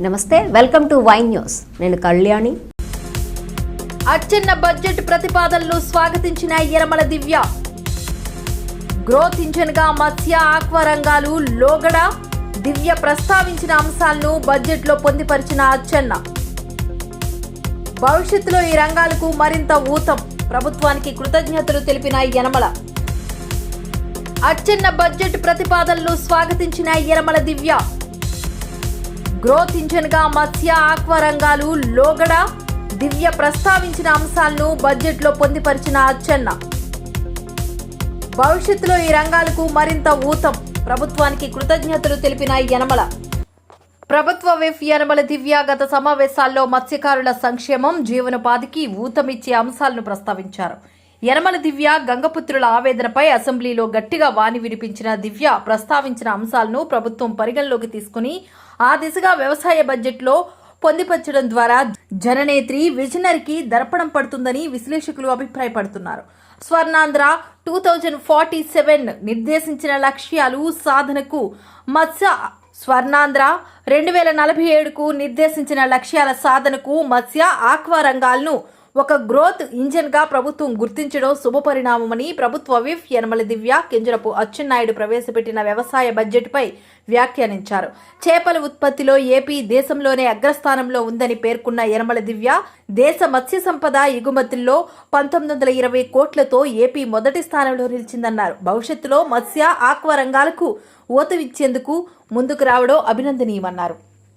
నమస్తే welcome to wine news. నేను Kalyani. Atchanna budget ప్రతిపాదనలు స్వాగతించిన యనమల దివ్య. గ్రోత్ ఇంజన్గా మత్స్య ఆక్వా రంగాలు లోగడ. దివ్య ప్రస్తావించిన అంశాలను బడ్జెట్లో అచ్చన్న అచ్చెన్న. భవిష్యత్తులో ఈ రంగాలకు మరింత ఊతం. ప్రభుత్వానికి కృతజ్ఞతలు తెలిపిన యనమల. అచ్చెన్న బడ్జెట్ ప్రతిపాదనలు స్వాగతించిన యనమల దివ్య. గ్రోత్ ఇంజన్గా మత్స్య ఆక్వా రంగాలు లోగడ దివ్య ప్రస్తావించిన అంశాలను బడ్జెట్లో పొందుపరిచిన అచ్చెన్న భవిష్యత్తులో ఈ రంగాలకు మరింత ఊతం. ప్రభుత్వానికి కృతజ్ఞతలు తెలిపిన యనమల. ప్రభుత్వ విఫ్ యనమల దివ్య గత సమావేశాల్లో మత్స్యకారుల సంక్షేమం జీవనోపాధికి ఊతమిచ్చే అంశాలను ప్రస్తావించారు. యనమల దివ్య గంగపుత్రుల ఆవేదనపై అసెంబ్లీలో గట్టిగా వాని వినిపించిన దివ్య ప్రస్తావించిన అంశాలను ప్రభుత్వం పరిగణలోకి తీసుకుని ఆ దిశగా వ్యవసాయ బడ్జెట్లో పొందిపరచడం ద్వారా జననేత్రి విజనరీకి దర్పణం పడుతుందని విశ్లేషకులు అభిప్రాయపడుతున్నారు. Swarnandhra two thousand forty seven నిర్దేశించిన లక్ష్యాలు సాధనకు మత్స్య స్వర్ణాంధ్ర రెండు వేల నలభై ఏడుకు నిర్దేశించిన లక్ష్యాల సాధనకు మత్స్య ఆక్వా రంగాలను ఒక గ్రోత్ ఇంజిన్గా ప్రభుత్వం గుర్తించడం శుభపరిణామమని ప్రభుత్వ విఫ్ యనమల దివ్య కింజరపు అచ్చెన్నాయుడు ప్రవేశపెట్టిన వ్యవసాయ బడ్జెట్ పై వ్యాఖ్యానించారు. చేపల ఉత్పత్తిలో ఏపీ దేశంలోనే అగ్రస్థానంలో ఉందని పేర్కొన్న యనమల దివ్య దేశ మత్స్య సంపద ఎగుమతుల్లో పంతొమ్మిది వందల ఇరవై కోట్లతో ఏపీ మొదటి స్థానంలో నిలిచిందన్నారు. భవిష్యత్తులో మత్స్య ఆక్వా రంగాలకు ఊతమిచ్చేందుకు ముందుకు రావడం అభినందనీయమన్నారు.